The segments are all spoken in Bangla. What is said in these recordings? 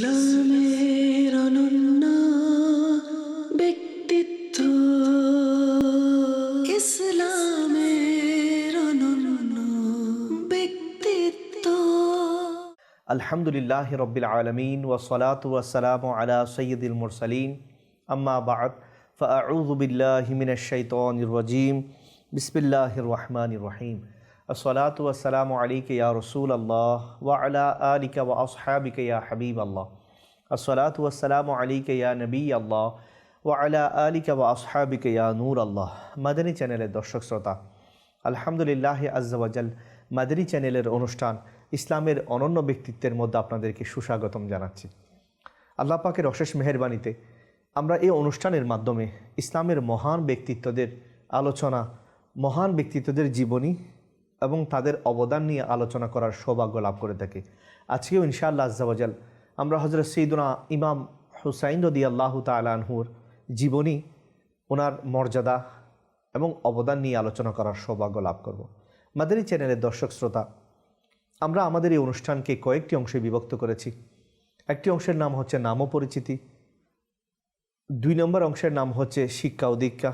ইসলামের অনন্য ব্যক্তিত্ব ইসলামের অনন্য ব্যক্তিত্ব আলহামদুলিল্লাহ রবিল আলমিন ওসলাত ওয়াসালাম আলা সৈয়দুল মুরসালিন আম্মা বাদ فأعوذ بالله من الشيطان الرجيم بسم الله الرحمن الرحيم রসুল আল্লাহ ওয়া হাবিব আল্লাহ আল্লাহ ওয়া আল্লাহ মাদানী চ্যানেলের দর্শক শ্রোতা, আলহামদুলিল্লাহ আজ্জাওয়াজাল মাদানী চ্যানেলের অনুষ্ঠান ইসলামের অনন্য ব্যক্তিত্বের মধ্যে আপনাদেরকে সুস্বাগতম জানাচ্ছি। আল্লাহ পাকের অশেষ মেহরবানিতে আমরা এই অনুষ্ঠানের মাধ্যমে ইসলামের মহান ব্যক্তিত্বদের আলোচনা, মহান ব্যক্তিত্বদের জীবনী এবং তাদের অবদান নিয়ে আলোচনা করার সৌভাগ্য লাভ করে থাকি। আজকেও ইনশাআল্লাহ আজ্জাওয়াজাল আমরা হজরত সৈদুনা ইমাম হুসাইন রদি আল্লাহ তালানহুর জীবনী, ওনার মর্যাদা এবং অবদান নিয়ে আলোচনা করার সৌভাগ্য লাভ করব। মাদানী চ্যানেলের দর্শক শ্রোতা, আমরা আমাদের এই অনুষ্ঠানকে কয়েকটি অংশে বিভক্ত করেছি। একটি অংশের নাম হচ্ছে নাম পরিচিতি, দুই নম্বর অংশের নাম হচ্ছে শিক্ষা ও দীক্ষা,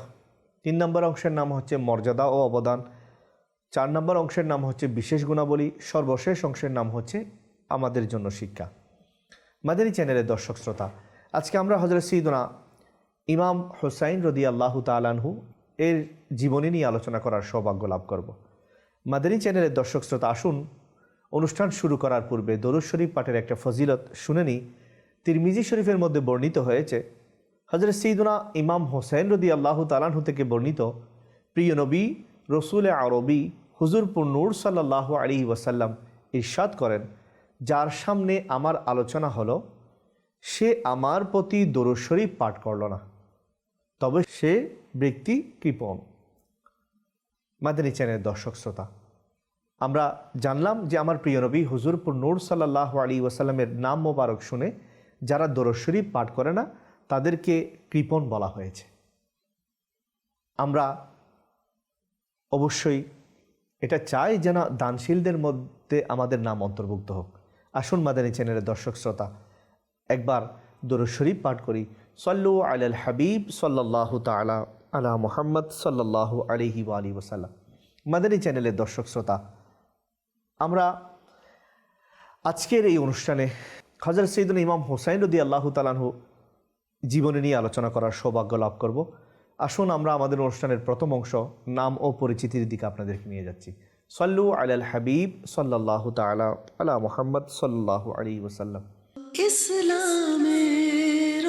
তিন নম্বর অংশের নাম হচ্ছে মর্যাদা ও অবদান চার নম্বর অংশের নাম হচ্ছে বিশেষ গুণাবলী, সর্বশেষ অংশের নাম হচ্ছে আমাদের জন্য শিক্ষা। মাদানী চ্যানেলের দর্শক শ্রোতা, আজকে আমরা হজরত সঈদনা ইমাম হোসাইন রদি আল্লাহ তালানহু এর জীবনী নিয়ে আলোচনা করার সৌভাগ্য লাভ করব। মাদানী চ্যানেলের দর্শক শ্রোতা, আসুন অনুষ্ঠান শুরু করার পূর্বে দরুদ শরীফ পাঠের একটা ফজিলত শুনে নিই। তিরমিজি শরীফের মধ্যে বর্ণিত হয়েছে হজরত সঈদুনা ইমাম হোসেন রদি আল্লাহ তালানহু থেকে বর্ণিত, প্রিয় নবী, রসুল আরবি হুজুরপুর নূর সাল্লাহ আলী ওয়াসাল্লাম ইরশাদ করেন, যার সামনে আমার আলোচনা হলো, সে আমার প্রতি দরুদ শরীফ পাঠ করল না, তবে সে ব্যক্তি কৃপণ। মাদানী চ্যানেলের দর্শক শ্রোতা, আমরা জানলাম যে আমার প্রিয় নবী হুজুরপুর নূর সাল্লাহ আলী ওয়াসাল্লামের নাম মোবারক শুনে যারা দরদ শরীফ পাঠ করে না, তাদেরকে কৃপণ বলা হয়েছে। আমরা অবশ্যই এটা চাই যেন দানশীলদের মধ্যে আমাদের নাম অন্তর্ভুক্ত হোক। আসুন মাদানী চ্যানেলের দর্শক শ্রোতা, একবার দরদ শরীফ পাঠ করি। সল্লু আল হাবিব সাল্লাহ তালা আলা মোহাম্মদ সাল্লাহ আলিহি আলী ওসাল্লাম মাদানী চ্যানেলের দর্শক শ্রোতা, আমরা আজকের এই অনুষ্ঠানে হজরত সৈদুল ইমাম হোসাইন রদি আল্লাহ তালাহু জীবনী নিয়ে আলোচনা করার সৌভাগ্য লাভ করব। আসুন আমরা আমাদের অনুষ্ঠানের প্রথম অংশ নাম ও পরিচিতির দিকে আপনাদেরকে নিয়ে যাচ্ছি। সল্লু আল হাবিব সাল্লাহ তালা আলা মোহাম্মদ সাল্লাহ আলী ওসাল্লাম ইসলামের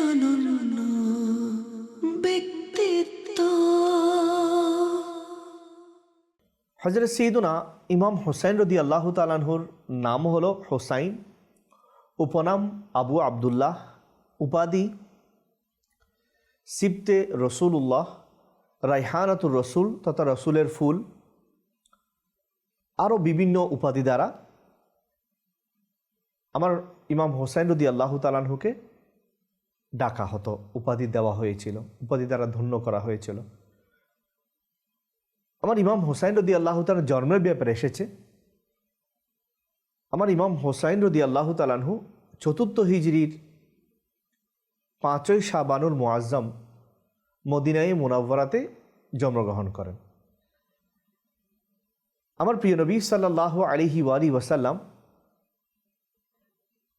ব্যক্তিত্ব। হজরত সঈদুনা ইমাম হোসাইন রদি আল্লাহ তালানহুর নাম হলো হোসাইন। উপনাম আবু আবদুল্লাহ উপাধি সিবতে রসুল্লাহ রাইহানাতুর রসুল তথা রসুলের ফুল আরও বিভিন্ন উপাধি দ্বারা আমার ইমাম হোসাইন রদি আল্লাহ তালানহুকে ডাকা হতো, উপাধি দেওয়া হয়েছিল, উপাধি দ্বারা ধন্য করা হয়েছিল। আমার ইমাম হোসাইন রদি আল্লাহ তালার জন্মের ব্যাপারে এসেছে। আমার ইমাম হোসাইন রদি আল্লাহ তালানহু চতুর্থ হিজড়ির পাঁচই শাবানুর মোয়াজ্জম মদিনাই মুনাব্বরাতে জন্মগ্রহণ করেন। আমার প্রিয় নবী সাল্লাহ আলিহি ওয়ালি ওয়াসাল্লাম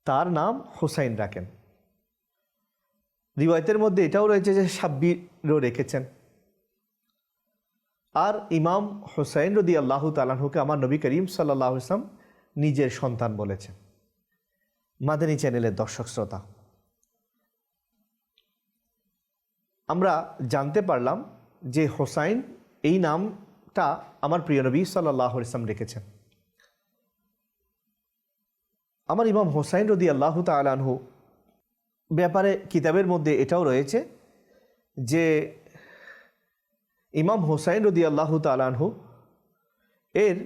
তার নাম হোসাইন রাখেন। রিওয়ায়তের মধ্যে এটাও রয়েছে যে সাব্বিরও রেখেছেন। আর ইমাম হোসাইন রদি আল্লাহ তালাহুকে আমার নবী করিম সাল্লাহ ইসলাম নিজের সন্তান বলেছেন। মাদানী চ্যানেলের দর্শক শ্রোতা আমরা জানতে পারলাম যে হোসাইন এই নামটা আমার প্রিয় নবী সাল্লাহ ইসলাম রেখেছেন। আমার ইমাম হোসাইন রদি আল্লাহ তালানহু ব্যাপারে কিতাবের মধ্যে এটাও রয়েছে যে ইমাম হোসাইন রদি আল্লাহ তালানহু এর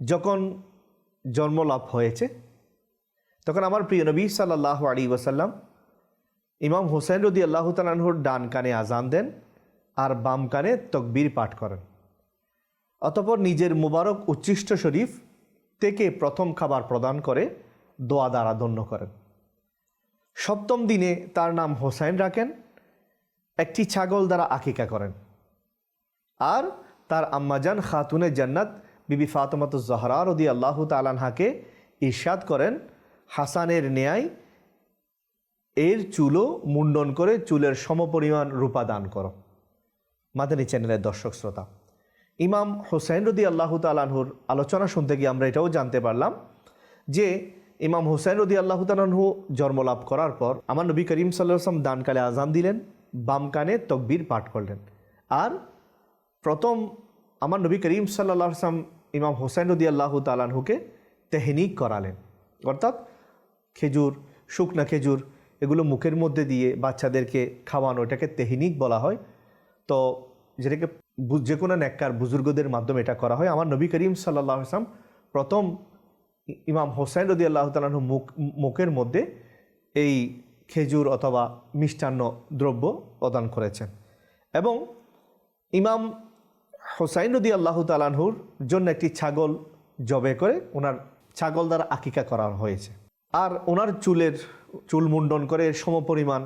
যখন জন্মলাভ হয়েছে, তখন আমার প্রিয় নবী সাল্লাহ আলী ওয়াসাল্লাম ইমাম হোসেন রদি আল্লাহ তালানহুর ডান কানে আজান দেন আর বাম কানে তকবীর পাঠ করেন। অতপর নিজের মুবারক উচ্ছিষ্ট শরীফ থেকে প্রথম খাবার প্রদান করে দোয়া দ্বারা ধন্য করেন। সপ্তম দিনে তার নাম হোসাইন রাখেন, একটি ছাগল দ্বারা আকিকা করেন। আর তার আম্মাজান খাতুনে জান্নাত বিবি ফাতমাত জহরা রদি আল্লাহ তালানহাকে ইরশাদ করেন, হাসানের ন্যায় এর চুলও মুন্ডন করে চুলের সমপরিমাণ রূপা দান করো। মাদানী চ্যানেলের দর্শক শ্রোতা, ইমাম হোসেন রদি আল্লাহ তালানহুর আলোচনা শুনতে গিয়ে আমরা এটাও জানতে পারলাম যে ইমাম হোসেন রদি আল্লাহ তালানহু জন্মলাভ করার পর আমার নবী করিম সাল্লাহ আসলাম ডানকালে আজান দিলেন, বাম কানে তকবির পাঠ করলেন। আর প্রথম আমার নবী করিম সাল্লাহ আসলাম ইমাম হোসেন রদি আল্লাহ তালানহুকে তেহনিক করালেন। অর্থাৎ খেজুর, শুকনা খেজুর এগুলো মুখের মধ্যে দিয়ে বাচ্চাদেরকে খাওয়ানো, এটাকে তেহনিক বলা হয়। তো যেটাকে যে কোনো নেককার বুজুর্গদের মাধ্যমে এটা করা হয়। আমার নবী করিম সাল্লাহ আসলাম প্রথম ইমাম হোসেন রদি আল্লাহ তালাহ মুখ মুখের মধ্যে এই খেজুর অথবা মিষ্টান্ন দ্রব্য প্রদান করেছেন। এবং ইমাম হোসাইন রদি আল্লাহ তালাহুর জন্য একটি ছাগল জবে করে ওনার ছাগল দ্বারা আকিকা করা হয়েছে। আর ওনার চুলের চুল মুন্ডন করে সমপরিমাণ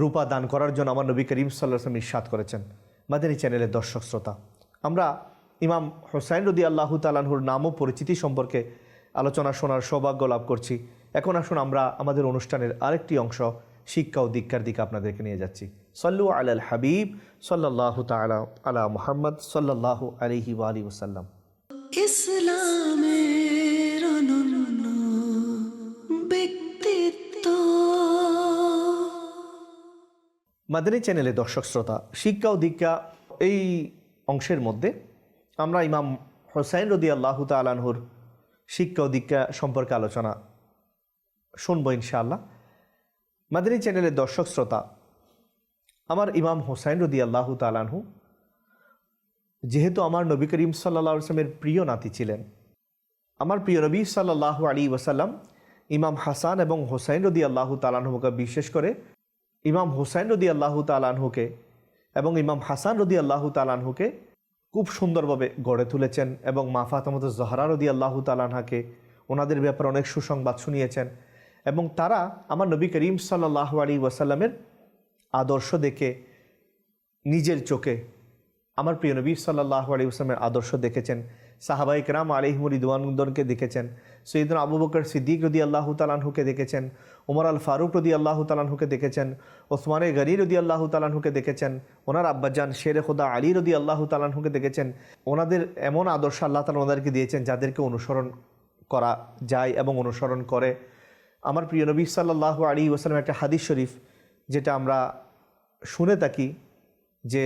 রূপা দান করার জন্য আমার নবী করিম সাল্লাম ইস্বাদ করেছেন মাদানী চ্যানেলের দর্শক শ্রোতা। আমরা ইমাম হোসাইন রদি আল্লাহ তালাহুর নাম ও পরিচিতি সম্পর্কে আলোচনা শোনার সৌভাগ্য লাভ করছি। এখন আসুন আমরা আমাদের অনুষ্ঠানের আরেকটি অংশ, শিক্ষা ও দীক্ষার দিকে আপনাদেরকে নিয়ে যাচ্ছি। সল্লু আলাল হাবিব সাল্লাহ তালা আলা মোহাম্মদ সাল্লাহ আলহি আলী ওসাল্লাম মাদানী চ্যানেলে দর্শক শ্রোতা, শিক্ষা ও দীক্ষা এই অংশের মধ্যে আমরা ইমাম হোসাইন রদি আল্লাহ তালানহুর শিক্ষা ও দীক্ষা সম্পর্কে আলোচনা শুনব ইনশাআল্লাহ। মাদানী চ্যানেলের দর্শক শ্রোতা, আমার ইমাম হোসাইন রদি আল্লাহ তালানহু যেহেতু আমার নবী করিম সাল্লা আসলামের প্রিয় নাতি ছিলেন, আমার প্রিয় নবী সাল্লাহ আলী ওয়াসাল্লাম ইমাম হাসান এবং হোসাইন রদি আল্লাহ তালানহুকে বিশেষ করে ইমাম হোসাইন রদি আল্লাহ তালানহুকে এবং ইমাম হাসান রদি আল্লাহ তালানহুকে খুব সুন্দরভাবে গড়ে তুলেছেন এবং মা ফাতামত জহরা রদি আল্লাহ তালানহাকে ওনাদের ব্যাপারে অনেক সুসংবাদ শুনিয়েছেন এবং তারা আমার নবী করিম সাল্লাহ আলী ওয়াসাল্লামের আদর্শ দেখে নিজের চোখে আমার প্রিয় নবী সাল্লাহ আলী আসলামের আদর্শ দেখেছেন সাহাবাই রাম আলিহমুর ইদওয়ানকে দেখেছেন, সৈয়দিন আবু বকর সিদ্দিক রদি আল্লাহ তালানহুকে দেখেছেন ওমর আল ফারুক রদি আল্লাহ তালানহুকে দেখেছেন, ওসমানে গনি রদি আল্লাহ তালানহুকে দেখেছেন, ওনার আব্বাজান শের খোদা আলী রদি আল্লাহ তালানহুকে দেখেছেন। ওনাদের এমন আদর্শ আল্লাহ তালা ওনাদেরকে দিয়েছেন যাদেরকে অনুসরণ করা যায় এবং অনুসরণ করে। আমার প্রিয় নবী সাল্লাহ আলী ওসালাম একটা হাদিস শরীফ, যেটা আমরা শুনে থাকি, যে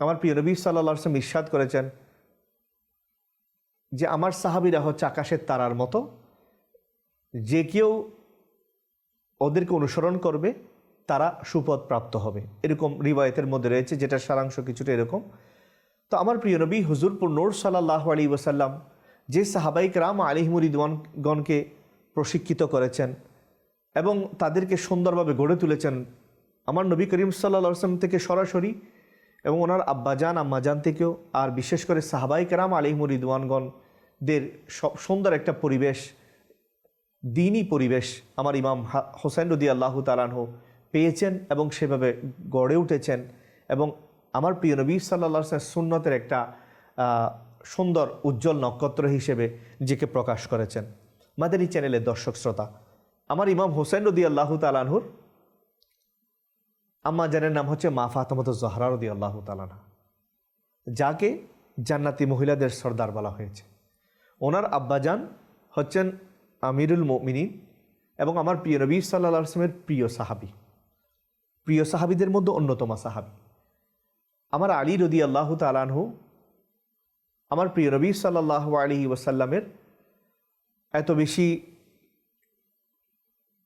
আমার প্রিয় নবী সাল্লাহ আসলাম ইস্বাদ করেছেন যে, আমার সাহাবিরা হচ্ছে আকাশের তারার মতো, যে কেউ ওদেরকে অনুসরণ করবে, তারা সুপদ প্রাপ্ত হবে। এরকম রিবায়তের মধ্যে রয়েছে যেটা সারাংশ কিছুটা এরকম। তো আমার প্রিয় নবী, হুজুরপুর নোর সাল্লাহ আলী ওসাল্লাম যে সাহাবাইক রাম আলিহমুর ইদওয়ানগণকে প্রশিক্ষিত করেছেন এবং তাদেরকে সুন্দরভাবে গড়ে তুলেছেন, আমার নবী করিম সাল্লা থেকে সরাসরি এবং ওনার আব্বাজান, আম্মাজান থেকেও, আর বিশেষ করে সাহাবাই কেরাম আলিমুর ইদওয়ানগণদের সব সুন্দর একটা পরিবেশ দিনই পরিবেশ আমার ইমাম হোসেন রদি আল্লাহ তালানহ পেয়েছেন এবং সেভাবে গড়ে উঠেছেন এবং আমার প্রিয় নবী সাল্লা সুন্নতের একটা সুন্দর উজ্জ্বল নক্ষত্র হিসেবে নিজেকে প্রকাশ করেছেন। মাদানী চ্যানেলের দর্শক শ্রোতা, আমার ইমাম হোসেন রদি আল্লাহ তালানহুর আম্মা জানের নাম হচ্ছে মা ফাতমত জহরা রদি আল্লাহ তালানা যাকে জান্নাতি মহিলাদের সর্দার বলা হয়েছে। ওনার আব্বাজান হচ্ছেন আমিরুল মিনী এবং আমার প্রিয় নবী সাল্লা আসলামের প্রিয় সাহাবি। প্রিয় সাহাবিদের মধ্যে অন্যতম সাহাবি। আমার আলী রদি আল্লাহ তালানহু আমার প্রিয় নবী সাল্লাহ আলী ওয়াসাল্লামের এত বেশি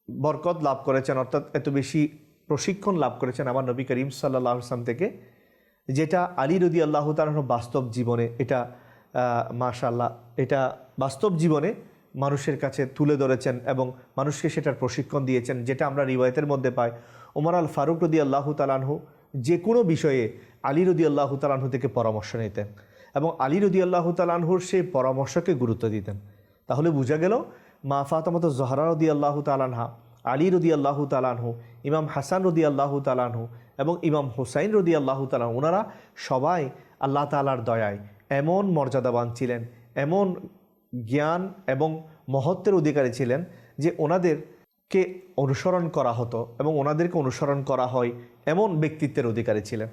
বরকত লাভ করেছেন, অর্থাৎ এত বেশি প্রশিক্ষণ লাভ করেছেন আমার নবী করিম সাল্লাহ আসলাম থেকে, যেটা আলী রদি আল্লাহ তালাহ বাস্তব জীবনে, এটা মাশাল্লাহ এটা বাস্তব জীবনে মানুষের কাছে তুলে ধরেছেন এবং মানুষকে সেটার প্রশিক্ষণ দিয়েছেন, যেটা আমরা রিবায়তের মধ্যে পাই। ওমর আল ফারুক রদি আল্লাহ তালানহু যে কোনো বিষয়ে আলী রদি আল্লাহ তালানহু থেকে পরামর্শ নিতেন এবং আলী রদি আল্লাহ তালানহুর সেই পরামর্শকে গুরুত্ব দিতেন। তাহলে বোঝা গেল, মা ফাতামত জহরা রদি আল্লাহ তালানহা আলী রদি আল্লাহ তালানহু ইমাম হাসান রদি আল্লাহ তালানহু এবং ইমাম হুসাইন রদি আল্লাহ তালাহ ওনারা সবাই আল্লাহ তালার দয়ায় এমন মর্যাদাবান ছিলেন, এমন জ্ঞান এবং মহত্বের অধিকারী ছিলেন যে ওনাদেরকে অনুসরণ করা হতো এবং ওনাদেরকে অনুসরণ করা হয় এমন ব্যক্তিত্বের অধিকারী ছিলেন।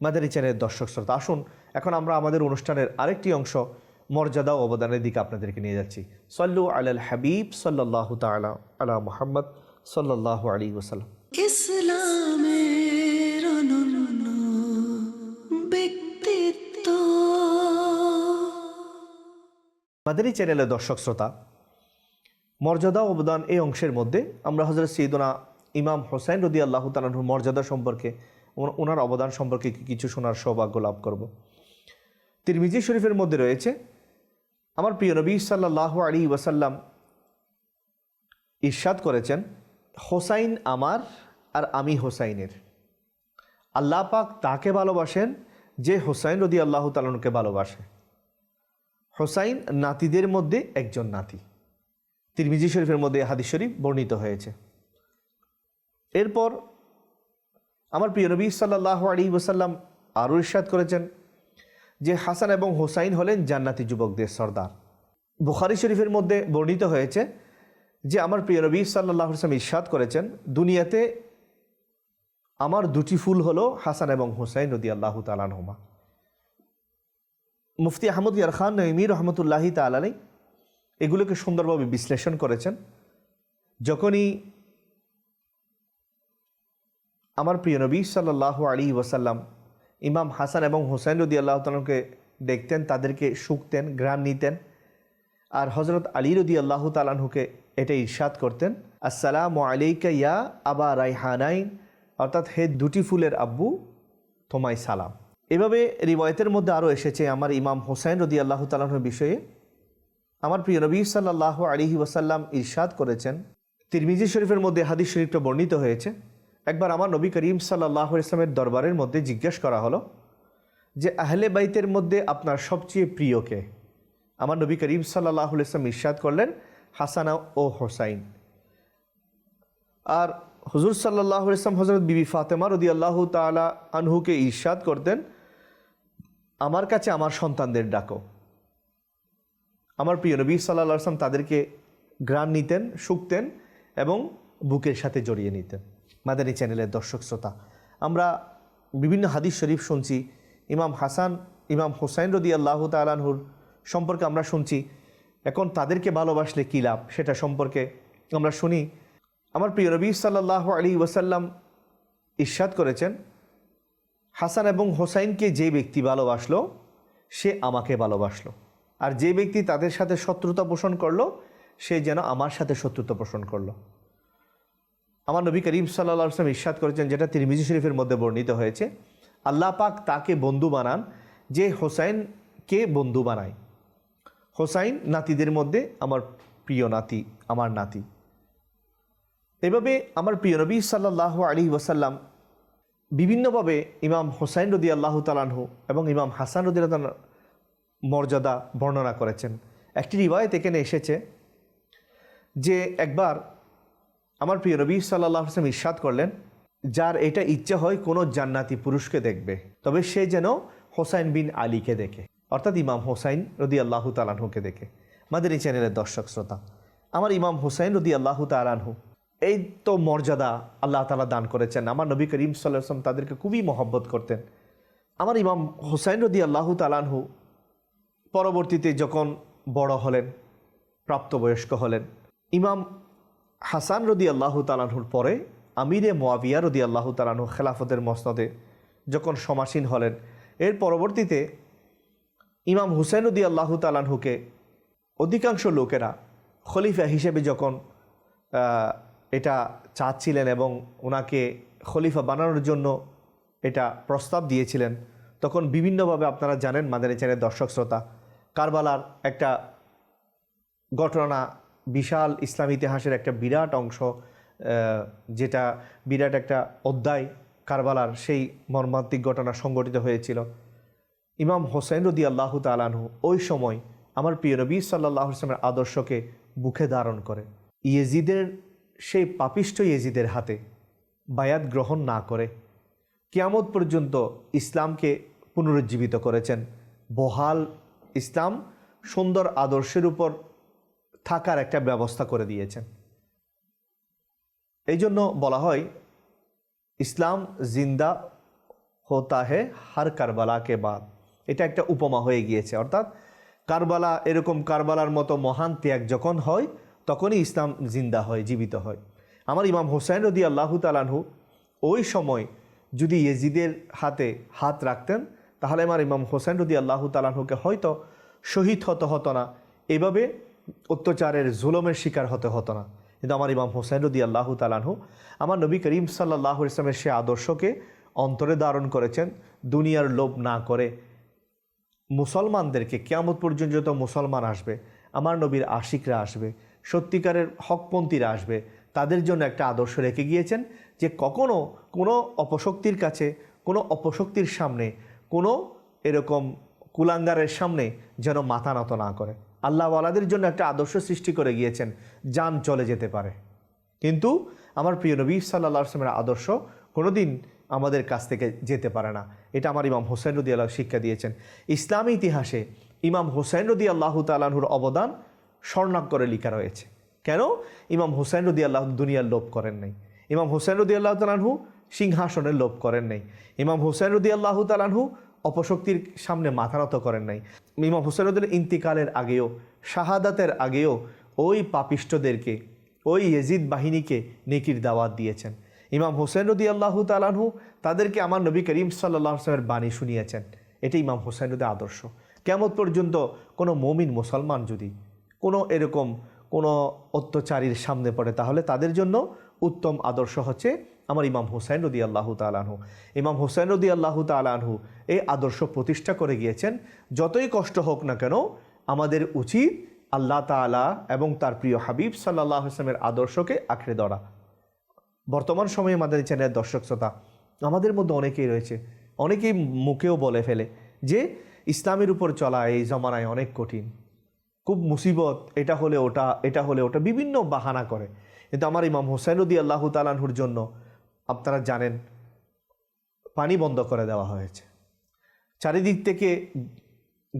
মাদারি চ্যানেলের দর্শক শ্রোতা, আসুন এখন আমরা আমাদের অনুষ্ঠানের আরেকটি অংশ মর্যাদা ও অবদানের দিকে আপনাদেরকে নিয়ে যাচ্ছি। সল্লু আলাল হাবিব সাল্লাহ তালা আলা মোহাম্মদ সাল্লাহ আলী ওসালাম মাদারি চ্যানেলের দর্শক শ্রোতা, মর্যাদা অবদান এই অংশের মধ্যে আমরা হজরত সৈদনা ইমাম হোসাইন রদি আল্লাহ তালাহুর মর্যাদা সম্পর্কে ওনার অবদান সম্পর্কে কিছু শোনার সৌভাগ্য লাভ করব। তিরমিজি শরীফের মধ্যে রয়েছে, আমার প্রিয় নবী সাল্লাহ আলী ওয়াসাল্লাম ইরশাদ করেছেন, হোসাইন আমার আর আমি হোসাইনের। আল্লাহ পাক তাকে ভালোবাসেন যে হোসাইন রদি আল্লাহ তালনকে ভালোবাসে। হোসাইন নাতিদের মধ্যে একজন নাতি। তিরমিজি শরীফের মধ্যে হাদিস শরীফ বর্ণিত হয়েছে। এরপর আমার প্রিয় নবী সাল্লাহ আলী ওসাল্লাম আরও ইরশাদ করেছেন যে হাসান এবং হোসাইন হলেন জান্নাতি যুবকদের সর্দার। বুখারি শরীফের মধ্যে বর্ণিত হয়েছে যে আমার প্রিয় নবী সাল্লাহ ইসলাম ইরশাদ করেছেন, দুনিয়াতে আমার দুটি ফুল হলো হাসান এবং হোসাইন রদি আল্লাহ তালানহমা মুফতি আহমদ ইয়ার খান নঈমি রহমতুল্লাহি তালাই এগুলোকে সুন্দরভাবে বিশ্লেষণ করেছেন। যখনই আমার প্রিয় নবী সাল্লাহ আলী ওয়াসাল্লাম ইমাম হাসান এবং হোসেন রদি আল্লাহ তালকে দেখতেন, তাদেরকে শুকতেন গ্রাম নিতেন আর হজরত আলী রদি আল্লাহ তালাহুকে এটা ইরশাদ করতেন, আসসালাম আলাইকা ইয়া আবা রাইহানাইন অর্থাৎ, হে দুটি ফুলের আব্বু, তোমায় সালাম। এভাবে রিবায়তের মধ্যে আরও এসেছে আমার ইমাম হোসেন রদি আল্লাহ তালাহর বিষয়ে। আমার প্রিয় নবী সাল্লাহ আলিহি ওয়াসাল্লাম ইরশাদ করেছেন। তিরমিজি শরীফের মধ্যে হাদিস শরীফটা বর্ণিত হয়েছে। একবার আমার নবী করিম সাল্লাহ ইসলামের দরবারের মধ্যে জিজ্ঞেস করা হলো যে, আহলে বাইতের মধ্যে আপনার সবচেয়ে প্রিয়কে আমার নবী করিম সাল্লাহ ইসলাম ইরশাদ করলেন, হাসানা ও হোসাইন। আর হুজুর সাল্লাহ ইসলাম হজরত বিবি ফাতেমা রদি আল্লাহ তালা আনহুকে ইরশাদ করতেন আমার কাছে আমার সন্তানদের ডাকো। আমার প্রিয় নবী সাল্লাহ আসলাম তাদেরকে গ্রান নিতেন, শুকতেন এবং বুকের সাথে জড়িয়ে নিতেন। মাদানী চ্যানেলের দর্শক শ্রোতা, আমরা বিভিন্ন হাদিস শরীফ শুনছি, ইমাম হাসান, ইমাম হোসাইন রদি আল্লাহ তালানহুর সম্পর্কে আমরা শুনছি। এখন তাদেরকে ভালোবাসলে কী লাভ, সেটা সম্পর্কে আমরা শুনি। আমার প্রিয় নবী সাল্লাহ আলী ওয়াসাল্লাম ইরশাদ করেছেন হাসান এবং হোসাইনকে যে ব্যক্তি ভালোবাসলো, সে আমাকে ভালোবাসলো। আর যে ব্যক্তি তাদের সাথে শত্রুতা পোষণ করল, সে যেন আমার সাথে শত্রুতা পোষণ করল। আমার নবী করিম সাল্লাহ আসলাম ইরশাদ করেছেন, যেটা তিরমিজি শরীফের মধ্যে বর্ণিত হয়েছে। আল্লাহ পাক তাকে বন্ধু বানান, যে হোসাইনকে বন্ধু বানায়। হোসাইন নাতিদের মধ্যে আমার প্রিয় নাতি, আমার নাতি। এভাবে আমার প্রিয় নবী সাল্লাহ আলী ওয়াসাল্লাম বিভিন্নভাবে ইমাম হোসাইন রদি আল্লাহ তালানহু এবং ইমাম হাসান রদি মর্যাদা বর্ণনা করেছেন। একটি রিবায়ত এখানে এসেছে যে একবার আমার প্রিয় নবী সাল্লাহ হাসলাম ইস্বাদ করলেন, যার এটা ইচ্ছা হয় কোনো জান্নাতি পুরুষকে দেখবে, তবে সে যেন হোসাইন বিন আলীকে দেখে, অর্থাৎ ইমাম হোসাইন রদি আল্লাহ তালানহুকে দেখে। আমাদের এই চ্যানেলের দর্শক শ্রোতা, আমার ইমাম হোসাইন রদি আল্লাহ তালানহু এই তো মর্যাদা আল্লাহ তালা দান করেছেন। আমার নবী করিম সাল্লাহ আসলাম তাদেরকে খুবই মহব্বত করতেন। আমার ইমাম হোসাইন রদি আল্লাহ তালানহু পরবর্তীতে যখন বড় হলেন, প্রাপ্তবয়স্ক হলেন, ইমাম হাসান রদি আল্লাহ তালানহুর পরে আমিরে মোয়াবিয়া রদি আল্লাহ তালানহু খেলাফতের মসনদে যখন সমাসীন হলেন, এর পরবর্তীতে ইমাম হুসেন রদি আল্লাহ তালানহুকে অধিকাংশ লোকেরা খলিফা হিসেবে যখন এটা চাচ্ছিলেন এবং ওনাকে খলিফা বানানোর জন্য এটা প্রস্তাব দিয়েছিলেন। তখন বিভিন্নভাবে আপনারা জানেন, মাদানী চ্যানেল দর্শক শ্রোতা, কারবালার একটা ঘটনা বিশাল ইসলাম ইতিহাসের একটা বিরাট অংশ যেটা বিরাট একটা অধ্যায় কারবালার সেই মর্মান্তিক ঘটনা সংগঠিত হয়েছিল। ইমাম হোসেন রদি আল্লাহ তালানহু ওই সময় আমার প্রিয় নবী সাল্লাহ ইসলামের আদর্শকে বুকে ধারণ করে। ইয়েজিদের সেই পাপিষ্ট ইয়েজিদের হাতে বায়াত গ্রহণ না করে কিয়ামত পর্যন্ত ইসলামকে পুনরুজ্জীবিত করেছেন। বহাল ইসলাম সুন্দর আদর্শের উপর থাকার একটা ব্যবস্থা করে দিয়েছেন। এই জন্য বলা হয়, ইসলাম জিন্দা হোতা হে হার কারবালাকে বাদ। এটা একটা উপমা হয়ে গিয়েছে। অর্থাৎ কারবালা এরকম কারবালার মতো মহান ত্যাগ যখন হয় তখনই ইসলাম জিন্দা হয়, জীবিত হয়। আমার ইমাম হোসেন রদি আল্লাহ তালানহু ওই সময় যদি ইয়েজিদের হাতে হাত রাখতেন, তাহলে আমার ইমাম হোসেন রদি আল্লাহ তালানহুকে হয়তো শহীদ হতে হতো না। এভাবে অত্যাচারের জুলমের শিকার হতে হতো না। কিন্তু আমার ইমাম হোসেন রদি আল্লাহ তালানহু আমার নবী করিম সাল্লাহ ইসলামের সে আদর্শকে অন্তরে ধারণ করেছেন, দুনিয়ার লোভ না করে। মুসলমানদেরকে কেয়ামত পর্যন্ত মুসলমান আসবে, আমার নবীর আশিকরা আসবে। সত্যিকারের হকপন্থীরা আসবে, তাদের জন্য একটা আদর্শ রেখে গিয়েছেন যে কখনো কোনো অপশক্তির কাছে, কোনো অপশক্তির সামনে, কোনো এরকম কুলাঙ্গারের সামনে যেন মাথা নত না করে। আল্লাহওয়ালাদের জন্য একটা আদর্শ সৃষ্টি করে গিয়েছেন, যান চলে যেতে পারে। কিন্তু আমার প্রিয় নবী সাল্লাহ আসলামের আদর্শ কোনোদিন আমাদের কাছ থেকে যেতে পারে না। এটা আমার ইমাম হোসেন রদি আল্লাহ শিক্ষা দিয়েছেন। ইসলামী ইতিহাসে ইমাম হোসেন রদি আল্লাহ তালাহুর অবদান স্বর্ণাক্ষরে লিখা রয়েছে। কেন? ইমাম হোসেন রদি আল্লাহ দুনিয়ার লোভ করেন নাই। ইমাম হোসেন রদি আল্লাহ তালাহু সিংহাসনের লোভ করেন নাই। ইমাম হোসেন রদি আল্লাহ তালাহু অপশক্তির সামনে মাথা নত করেন নাই। ইমাম হোসেন রদুল ইন্তিকালের আগেও, শাহাদাতের আগেও ওই পাপিষ্টদেরকে, ওই ইয়েজিদ বাহিনীকে নেকির দাওয়াত দিয়েছেন। ইমাম হোসেন রদি আল্লাহ তালাহু তাদেরকে আমার নবী করিম সাল্লাহ আসলামের বাণী শুনিয়েছেন। এটি ইমাম হোসেন রদি আদর্শ। কেমন পর্যন্ত কোনো মমিন মুসলমান যদি কোনো এরকম কোনো অত্যাচারীর সামনে পড়ে, তাহলে তাদের জন্য উত্তম আদর্শ হচ্ছে আমার ইমাম হুসাইন রদি আল্লাহ তালাহু ইমাম হুসাইন রদি আল্লাহ তালাহু এই আদর্শ প্রতিষ্ঠা করে গিয়েছেন। যতই কষ্ট হোক না কেন, আমাদের উচিত আল্লাহ তালা এবং তার প্রিয় হাবিব সাল্লাহ ইসলামের আদর্শকে আঁকড়ে ধরা। বর্তমান সময়ে আমাদের চ্যানেলের দর্শক শ্রোতা, আমাদের মধ্যে অনেকেই রয়েছে, অনেকেই মুখেও বলে ফেলে যে ইসলামের উপর চলা এই জমানায় অনেক কঠিন। খুব মুসিবত, এটা হলে ওটা, এটা হলে ওটা, বিভিন্ন বাহানা করে। কিন্তু আমার ইমাম হোসেন রদি আল্লাহ তালানহুর জন্য আপনারা জানেন, পানি বন্ধ করে দেওয়া হয়েছে। চারিদিক থেকে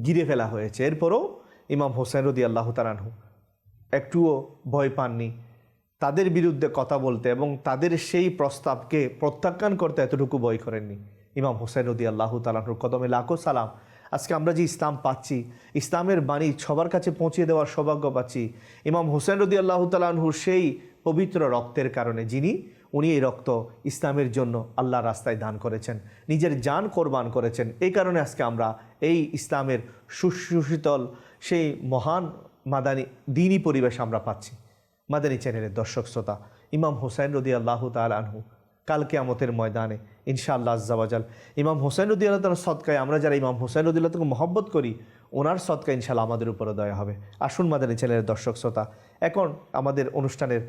গিরে ফেলা হয়েছে। এরপরও ইমাম হোসেন রদি আল্লাহ তালানহু একটুও ভয় পাননি। তাদের বিরুদ্ধে কথা বলতে এবং তাদের সেই প্রস্তাবকে প্রত্যাখ্যান করতে এতটুকু ভয় করেননি। ইমাম হোসেন রদি আল্লাহ তালাহুর কদমে লাখো সালাম আজকে আমরা যে ইসলাম পাচ্ছি, ইসলামের বাণী সবার কাছে পৌঁছে দেওয়ার সৌভাগ্য পাচ্ছি। ইমাম হোসেন রদি আল্লাহ তালাহুর সেই পবিত্র রক্তের কারণে, যিনি, উনি এই রক্ত ইসলামের জন্য আল্লাহ রাস্তায় দান করেছেন, নিজের যান কোরবান করেছেন। এই কারণে আজকে আমরা এই ইসলামের সুশীতল, সেই মহান মাদানী দিনই পরিবেশ আমরা পাচ্ছি। মাদানী চ্যানেলের দর্শক, শ্রোতা, ইমাম হোসেন রদি আল্লাহ তাল আনহু কালকে আমতের ময়দানে, ইনশাআল্লাহ আজ্জাবাজাল ইমাম হোসেন আল্লাহ তালার সৎকায় আমরা যারা ইমাম হোসেন রদি আল্লাহকে মহব্বত করি, ওনার সৎকা ইনশাল্লাহ আমাদের উপরে দয়া হবে। আসুন, মাদানী চ্যানেলের দর্শক শ্রোতা, এখন আমাদের অনুষ্ঠানের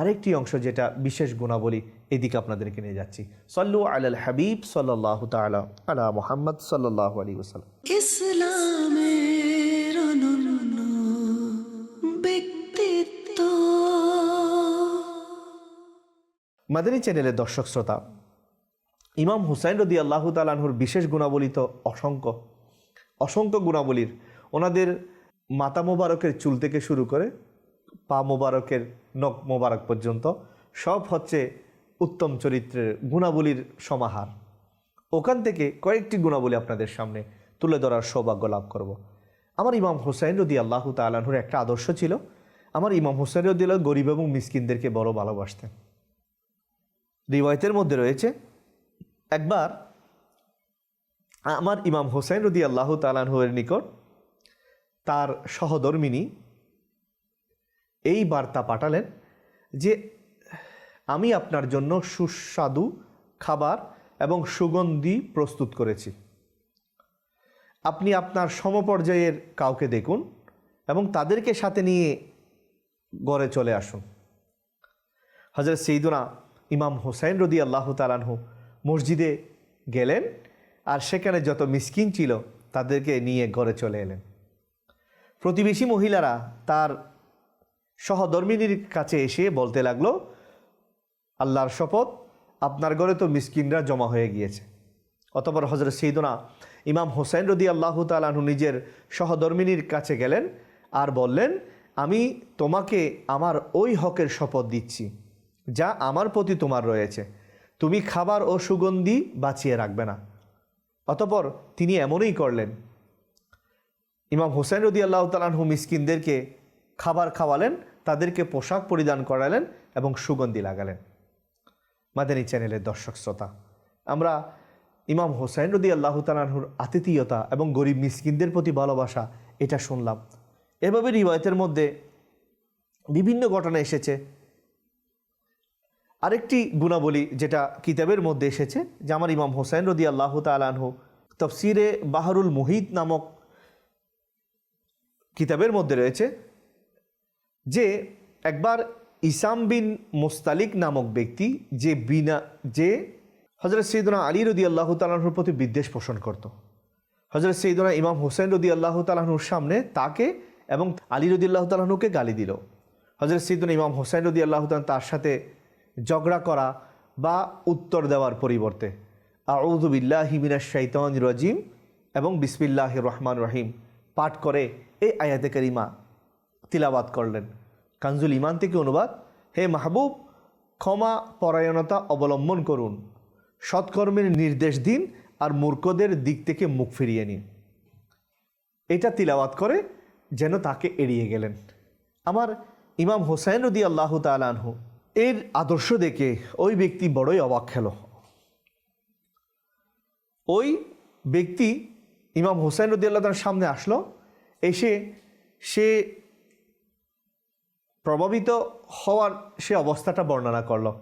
আরেকটি অংশ যেটা বিশেষ গুণাবলী, এদিকে আপনাদেরকে নিয়ে যাচ্ছি। সল্লু আল হাবিব সাল্লাহ তালা আলা মোহাম্মদ সাল্লাহ আলী ওসালাম মাদানী চ্যানেলের দর্শক শ্রোতা, ইমাম হুসাইন রদি আল্লাহ তালাহুর বিশেষ গুণাবলী তো অসংখ্য অসংখ্য গুণাবলীর ওনাদের মাতা মোবারকের চুল থেকে শুরু করে পা মোবারকের নখ মোবারক পর্যন্ত সব হচ্ছে উত্তম চরিত্রের গুণাবলীর সমাহার ওখান থেকে কয়েকটি গুণাবলী আপনাদের সামনে তুলে ধরার সৌভাগ্য লাভ করব। আমার ইমাম হুসাইন রদি আল্লাহ তালাহুর একটা আদর্শ ছিল, আমার ইমাম হুসাইন রদি আল্লাহ গরিব এবং মিসকিনদেরকে বড় ভালোবাসতেন রিওয়ায়তের মধ্যে রয়েছে। একবার আমার ইমাম হোসেন রদি আল্লাহ তালানহুয়ের নিকট তার সহধর্মিনী এই বার্তা পাঠালেন যে, আমি আপনার জন্য সুস্বাদু খাবার এবং সুগন্ধি প্রস্তুত করেছি। আপনি আপনার সমপর্যায়ের কাউকে দেখুন এবং তাদেরকে সাথে নিয়ে গড়ে চলে আসুন। হজরত সেইদুনা ইমাম হোসাইন রদি আল্লাহ তালানহু মসজিদে গেলেন আর সেখানে যত মিসকিন ছিল তাদেরকে নিয়ে ঘরে চলে এলেন। প্রতিবেশী মহিলারা তার সহধর্মিনীর কাছে এসে বলতে লাগল, আল্লাহর শপথ, আপনার ঘরে তো মিসকিনরা জমা হয়ে গিয়েছে। অতপর হজরত সেইদনা ইমাম হোসেন রদি আল্লাহ তালাহু নিজের সহধর্মিনীর কাছে গেলেন আর বললেন, আমি তোমাকে আমার ওই হকের শপথ দিচ্ছি। যা আমার প্রতি তোমার রয়েছে। তুমি খাবার ও সুগন্ধি বাঁচিয়ে রাখবে না। অতপর তিনি এমনই করলেন। ইমাম হোসেন রদি আল্লাহ তালাহু মিসকিনদেরকে খাবার খাওয়ালেন, তাদেরকে পোশাক পরিধান করালেন এবং সুগন্ধি লাগালেন। মাদানী চ্যানেলের দর্শক শ্রোতা, আমরা ইমাম হোসেন রদি আল্লাহ তালাহুর আতিথীয়তা এবং গরিব মিসকিনদের প্রতি ভালোবাসা এটা শুনলাম। এভাবে রিওয়ায়তের মধ্যে বিভিন্ন ঘটনা এসেছে। আরেকটি গুণাবলী যেটা কিতাবের মধ্যে এসেছে, যে আমার ইমাম হোসেন রদি আল্লাহ তালাহু তফসিরে বাহরুল মুহিত নামক কিতাবের মধ্যে রয়েছে যে একবার ইসাম বিন মোস্তালিক নামক ব্যক্তি যে বিনা, যে হজরত সৈদনা আলী রদি আল্লাহ তালাহুর প্রতি বিদ্বেষ পোষণ করত। হজরত সৈদনা ইমাম হোসেন রদি আল্লাহ তালাহুর সামনে তাকে এবং আলী রদি আল্লাহ তালাহুকে গালি দিল। হজরত সৈদনা ইমাম হোসেন রদি আল্লাহ তার সাথে ঝগড়া করা বা উত্তর দেওয়ার পরিবর্তে। আউদুবিল্লাহ মিনাশ শাইতান রাজিম এবং বিসমিল্লাহ রহমান রহিম পাঠ করে এই আয়াতে করিমা তিলাবাত করলেন। কানজুল ইমান থেকে অনুবাদ, হে মাহবুব, ক্ষমা, পরায়ণতা অবলম্বন করুন। সৎকর্মের নির্দেশ দিন আর মূর্খদের দিক থেকে মুখ ফিরিয়ে নিন। এটা তিলাওয়াত করে যেন তাকে এড়িয়ে গেলেন। আমার ইমাম হোসেন রদি আল্লাহ তালানহু এর আদর্শ দেখে ওই ব্যক্তি বড়ই অবাক খেল ওই ব্যক্তি ইমাম হোসেন রদি সামনে আসলো, এসে সে প্রভাবিত হওয়ার সে অবস্থাটা বর্ণনা করল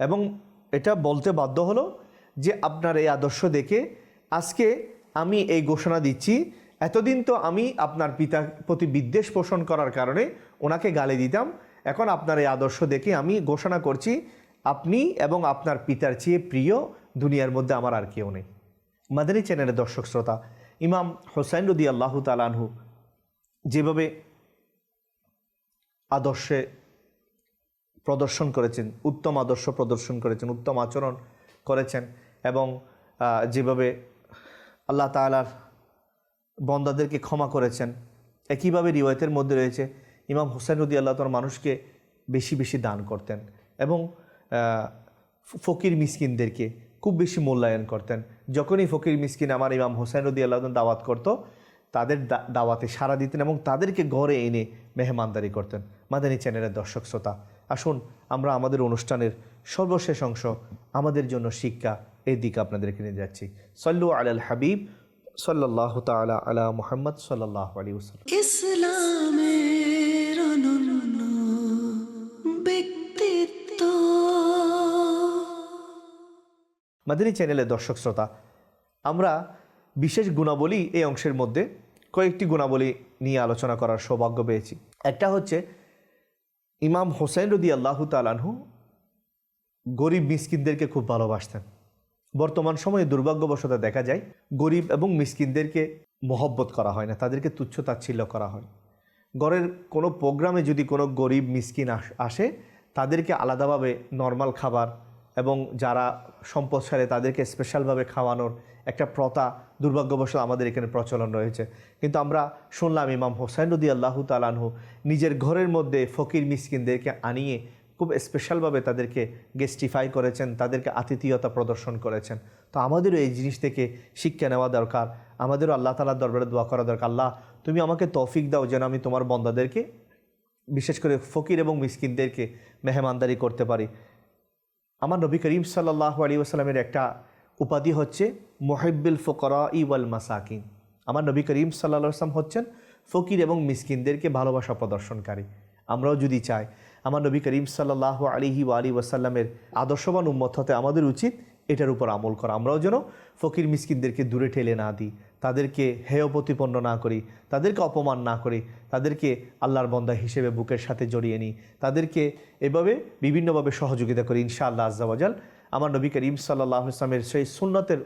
এবং এটা বলতে বাধ্য হলো যে আপনার এই আদর্শ দেখে আজকে আমি এই ঘোষণা দিচ্ছি, এতদিন তো আমি আপনার পিতার প্রতি বিদ্বেষ পোষণ করার কারণে ওনাকে গালি দিতাম এখন আপনার এই আদর্শ দেখে আমি ঘোষণা করছি, আপনি এবং আপনার পিতার চেয়ে প্রিয় দুনিয়ার মধ্যে আমার আর কেউ নেই। মাদানী চ্যানেলের দর্শক শ্রোতা, ইমাম হোসাইন রদি আল্লাহ তালানহু যেভাবে আদর্শে প্রদর্শন করেছেন, উত্তম আদর্শ প্রদর্শন করেছেন, উত্তম আচরণ করেছেন এবং যেভাবে আল্লাহ তালার বন্দাদেরকে ক্ষমা করেছেন, একইভাবে রিওয়ায়তের মধ্যে রয়েছে। ইমাম হোসেন রদি আল্লাহ তার মানুষকে বেশি বেশি দান করতেন এবং ফকির মিসকিনদেরকে খুব বেশি মূল্যায়ন করতেন। যখনই ফকির মিসকিন আমার ইমাম হোসেন রদি আল্লাহ দাওয়াত করতো, তাদের দাওয়াতে সাড়া দিতেন এবং তাদেরকে ঘরে এনে মেহমানদারি করতেন। মাদানী চ্যানেলের দর্শক শ্রোতা, আসুন আমরা আমাদের অনুষ্ঠানের সর্বশেষ অংশ আমাদের জন্য শিক্ষা এই দিকে আপনাদেরকে নিয়ে যাচ্ছি। সল্লু আলাল হাবিব সাল্লাহ তালা আলা মুহাম্মদ সাল্লাহ আলী ইসলামের মাদানী চ্যানেলের দর্শক শ্রোতা, আমরা বিশেষ গুণাবলী এই অংশের মধ্যে কয়েকটি গুণাবলী নিয়ে আলোচনা করার সৌভাগ্য পেয়েছি। একটা হচ্ছে, ইমাম হোসেন রদি আল্লাহ তালানহু গরিব মিসকিনদেরকে খুব ভালোবাসতেন। বর্তমান সময়ে দুর্ভাগ্যবশত দেখা যায়, গরিব এবং মিসকিনদেরকে মহব্বত করা হয় না, তাদেরকে তুচ্ছ তাচ্ছিল্য করা হয়। ঘরের কোনো প্রোগ্রামে যদি কোনো গরিব, মিসকিন আস- তাদেরকে আলাদাভাবে নর্মাল খাবার এবং যারা সম্পদশালী তাদেরকে স্পেশালভাবে খাওয়ানোর একটা প্রথা দুর্ভাগ্যবশত আমাদের এখানে প্রচলন রয়েছে। কিন্তু আমরা শুনলাম ইমাম হোসাইন রদি আল্লাহ তালানহু নিজের ঘরের মধ্যে ফকির, মিসকিনদেরকে আনিয়ে খুব স্পেশালভাবে তাদেরকে গেস্টিফাই করেছেন, তাদেরকে আতিথেয়তা প্রদর্শন করেছেন। তো আমাদেরও এই জিনিস থেকে শিক্ষা নেওয়া দরকার। আমাদেরও আল্লাহ তালার দরবারে দোয়া করা দরকার। আল্লাহ, তুমি আমাকে তৌফিক দাও যেন আমি তোমার বন্দাদেরকে, বিশেষ করে ফকির এবং মিসকিনদেরকে মেহমানদারি করতে পারি। আমার নবী করিম সাল্লাহ আলী আসসালামের একটা উপাধি হচ্ছে মোহেব্বিল ফকরা ইওয়াল মাসাকিন। আমার নবী করিম সাল্লা আসলাম হচ্ছেন ফকির এবং মিসকিনদেরকে ভালোবাসা প্রদর্শনকারী। আমরাও যদি চাই, আমার নবী করিম সাল্লাহ আলিহি আলী ওয়াসাল্লামের আদর্শবান উম্মত হতে আমাদের উচিত এটার উপর আমল করা। আমরাও যেন ফকির মিসকিনদেরকে দূরে ঠেলে না দিই, তাদেরকে হেয় প্রতিপন্ন না করি, তাদেরকে অপমান না করি, তাদেরকে আল্লাহর বন্দা হিসেবে বুকের সাথে জড়িয়ে নিই, তাদেরকে এভাবে বিভিন্নভাবে সহযোগিতা করি ইনশা আল্লাহ আজ্জাওয়াজাল আমার নবী করিম সাল্লাহ ইসলামের সেই সুন্নতের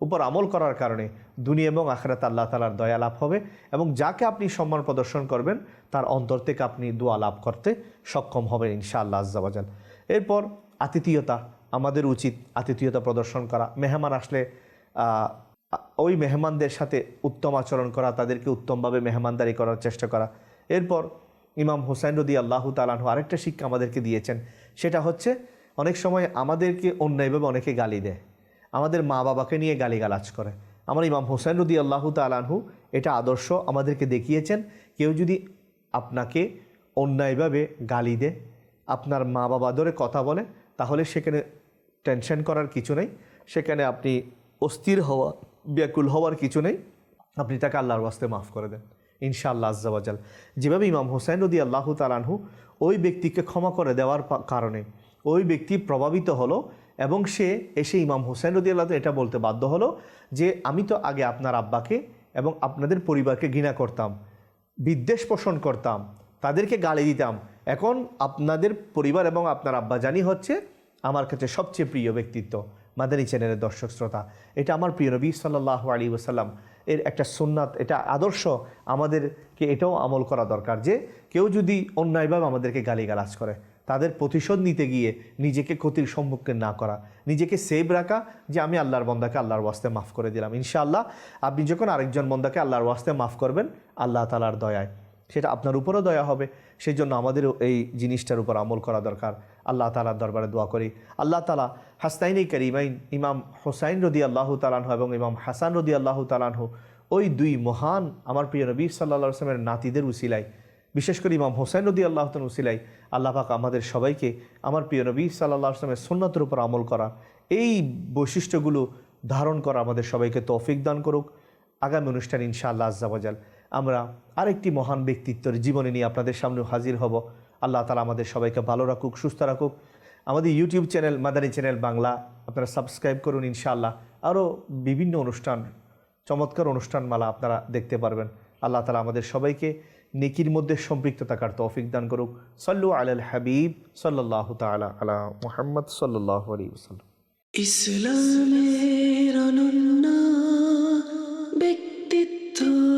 উপর আমল করার কারণে দুনিয়া এবং আখরাত আল্লাহ তালার দয়া লাভ হবে এবং যাকে আপনি সম্মান প্রদর্শন করবেন, তার অন্তর থেকে আপনি দোয়া লাভ করতে সক্ষম হবেন ইনশাআল্লাহ আজ্জাবাজাল এরপর আতিথীয়তা আমাদের উচিত আতিথীয়তা প্রদর্শন করা। মেহমান আসলে ওই মেহমানদের সাথে উত্তম আচরণ করা, তাদেরকে উত্তমভাবে মেহমানদারি করার চেষ্টা করা। এরপর ইমাম হোসাইন রদি আল্লাহ তালাহু আরেকটা শিক্ষা আমাদেরকে দিয়েছেন। সেটা হচ্ছে, অনেক সময় আমাদেরকে অন্যায়ভাবে অনেকে গালি দেয়। আমাদের মা বাবাকে নিয়ে গালিগালাজ করে। আমার ইমাম হোসেন রদি আল্লাহ তালাহু এটা আদর্শ আমাদেরকে দেখিয়েছেন, কেউ যদি আপনাকে অন্যায়ভাবে গালি দেয়, আপনার মা বাবা ধরে কথা বলে, তাহলে সেখানে টেনশন করার কিছু নেই। সেখানে আপনি অস্থির হওয়া, ব্যাকুল হওয়ার কিছু নেই। আপনি তাকে আল্লাহর ওয়াস্তে মাফ করে দেন। ইনশাআল্লাহ আজ্জাবাজাল যেভাবে ইমাম হোসেন রদি আল্লাহ তালানহু ওই ব্যক্তিকে ক্ষমা করে দেওয়ার কারণে ওই ব্যক্তি প্রভাবিত হলো এবং সে এসে ইমাম হোসেন রদি আল্লাহ এটা বলতে বাধ্য হলো যে, আমি তো আগে আপনার আব্বাকে এবং আপনাদের পরিবারকে ঘৃণা করতাম, বিদ্বেষ পোষণ করতাম, তাদেরকে গালি দিতাম। এখন আপনাদের পরিবার এবং আপনার আব্বাজানি হচ্ছে আমার কাছে সবচেয়ে প্রিয় ব্যক্তিত্ব, মাদানী চ্যানেলের দর্শক শ্রোতা। এটা আমার প্রিয় নবী সাল্লাহ আলী ওসাল্লাম এর একটা সুন্নাত, এটা আদর্শ আমাদেরকে এটাও আমল করা দরকার যে কেউ যদি অন্যায়ভাবে আমাদেরকে গালিগালাজ করে, তাদের প্রতিশোধ নিতে গিয়ে নিজেকে ক্ষতির সম্মুখীন না করা, নিজেকে সেভ রাখা যে আমি আল্লাহর বন্দাকে আল্লাহর ওয়াস্তে মাফ করে দিলাম। ইনশাআল্লাহ, আপনি যখন আরেকজন বন্দাকে আল্লাহর ওয়াস্তে মাফ করবেন, আল্লাহ তালার দয়ায়। সেটা আপনার উপরও দয়া হবে। সেই জন্য আমাদেরও এই জিনিসটার উপর আমল করা দরকার। আল্লাহ তালার দরবারে দোয়া করি। আল্লাহ তালা হাস্তাইনি করিমাইন ইমাম হোসাইন রদি আল্লাহ তালানহু এবং ইমাম হাসান রদি আল্লাহ তালানহু ওই দুই মহান আমার প্রিয় নবী সাল্লাহ আসলামের নাতিদের উসিলাই বিশেষ করে ইমাম হোসেন রদি আল্লাহ উসিলাই আল্লাহ পাক আমাদের সবাইকে আমার প্রিয় নবী সাল্লাহ আসলামের সুন্নতের উপর আমল করা, এই বৈশিষ্ট্যগুলো ধারণ করা আমাদের সবাইকে তৌফিক দান করুক। আগামী অনুষ্ঠান ইনশাআল্লাহ আজ্জাবাজাল আমরা আরেকটি মহান ব্যক্তিত্বের জীবনী নিয়ে আপনাদের সামনে হাজির হব। আল্লাহ তালা আমাদের সবাইকে ভালো রাখুক, সুস্থ রাখুক। আমাদের YouTube channel Madani channel Bangla, আপনারা সাবস্ক্রাইব করুন ইনশাআল্লাহ। আরও বিভিন্ন অনুষ্ঠান, চমৎকার অনুষ্ঠানমালা আপনারা দেখতে পারবেন। আল্লাহ তালা আমাদের সবাইকে নেকির মধ্যে সম্পৃক্ত থাকার তৌফিক দান করুক। সল্লু আলাল হাবিব সাল্লাহ তালা আলা মোহাম্মদ সাল্লাহ আলী ইসলামের অনন্য ব্যক্তিত্ব।